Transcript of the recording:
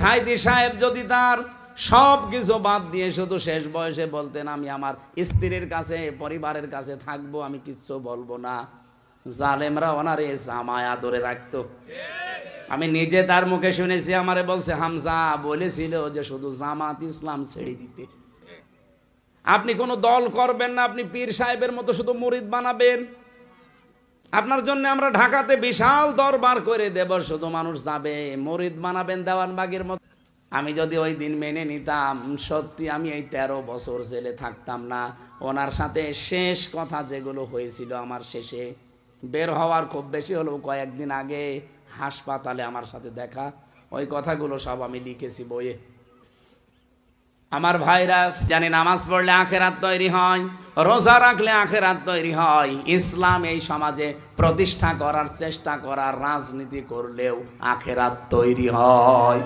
সাইদি সাহেব যদি তার সব কিছু বাদ দিয়ে শুধু শেষ বয়সে বলতেন, আমি আমার স্ত্রীর কাছে, পরিবারের কাছে থাকব, আমি কিচ্ছু বলব না। জালেমরা ওনারে জামায় আদরে রাখতো। আমি নিজে তার মুখে শুনেছি, আমারে বলছে, হামজা বলেছিল যে শুধু জামাত ইসলাম ছেড়ে দিতে। আপনি কোনো দল করবেন না, আপনি পীর সাহেবের মতো শুধু মুরিদ বানাবেন। আপনার জন্য আমরা ঢাকাতে বিশাল দরবার করে দেব, শুধু মানুষ যাবে। মরিদ বানাবেন দেওয়ানবাগের মতো। আমি যদি ওই দিন মেনে নিতাম, সত্যি আমি এই তেরো বছর জেলে থাকতাম না। ওনার সাথে শেষ কথা যেগুলো হয়েছিল আমার শেষে। বের হওয়ার খুব বেশি হলো কয়েকদিন আগে, হাসপাতালে আমার সাথে দেখা। ওই কথাগুলো সব আমি লিখেছি বইয়ে। আমার ভাইরা জানি নামাজ পড়লে আখেরাত তৈরি হয়, রোজা রাখলে আখেরাত তৈরি হয়। ইসলাম এই সমাজে প্রতিষ্ঠা করার, চেষ্টা করার, রাজনীতি করলেও আখেরাত তৈরি হয়।